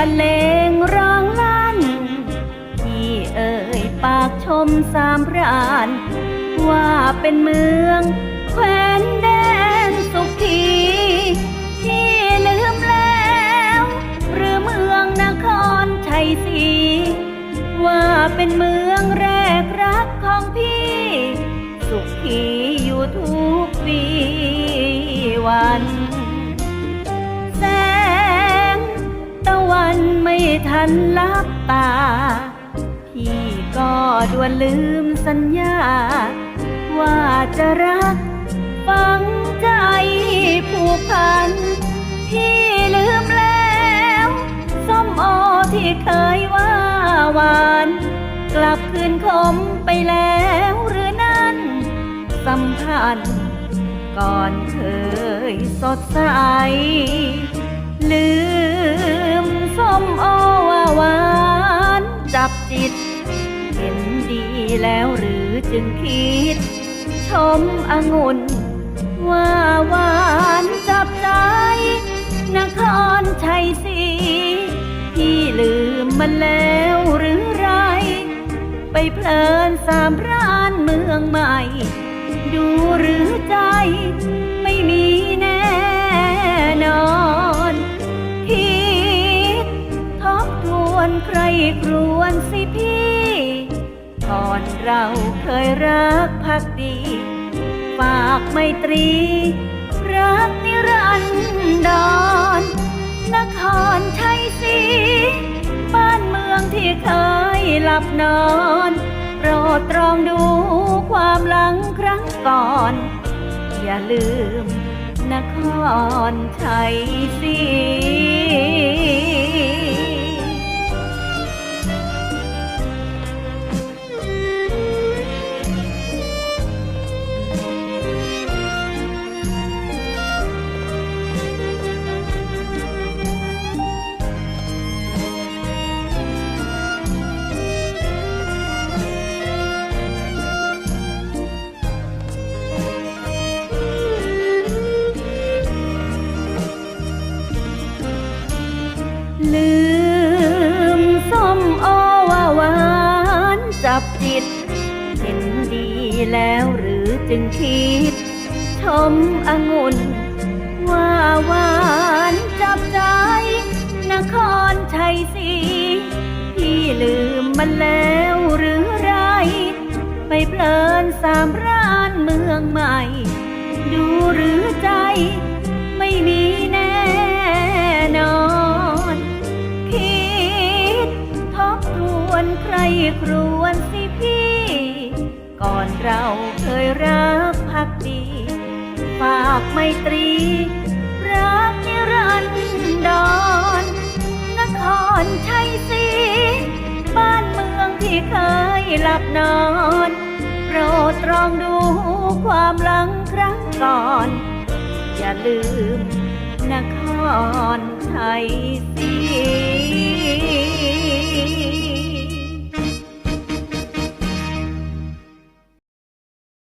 บรรเลงร้องลั่น ที่เอ่ยปากชมสามพราน ว่าเป็นเมืองแคว้นแดนสุขีที่ลืมแล้ว หรือเมืองนครชัยศรีว่าเป็นเมืองแรกรักของพี่ สุขีอยู่ทุกปีวัน ทันลับตา พี่ก็ด่วนลืมสัญญา ว่าจะรัก ฝังใจผูกพัน พี่ลืมแล้วส้มโอที่เคยว่าหวาน กลับคืนคมไปแล้วหรือนั้น สัมพันธ์ก่อนเคยสดใส ลืมส้มโอับจิต เห็นดีแล้วหรือจึงคิด ชมองุ่น ว่าหวานจับใจ นครชัยศรีที่ลืมมันแล้วหรือไร ไปเพลินสามพรานเมืองใหม่ ดูหรือใจ อนเราเคยรักพักดี ฝากไมตรี รักนิรันดรนครชัยศรีบ้านเมืองที่เคยหลับนอน โปรดตรองดูความหลังครั้งก่อน อย่าลืมนครชัยศรีับจิต เห็นดีแล้วหรือจึงคิด ชมองุ่น ว่าหวานจับใจ นครชัยศรีพี่ลืมมันแล้วหรือไร ไปเพลินสามร้านเมืองใหม่ ดูหรือใจ ครวนสิพี่ ก่อนเราเคยรักพักดี ฝากไมตรี รักนิรันดรนครชัยศรีบ้านเมืองที่เคยหลับนอน โปรดตรองดูความหลังครั้งก่อน อย่าลืมนครชัยศรี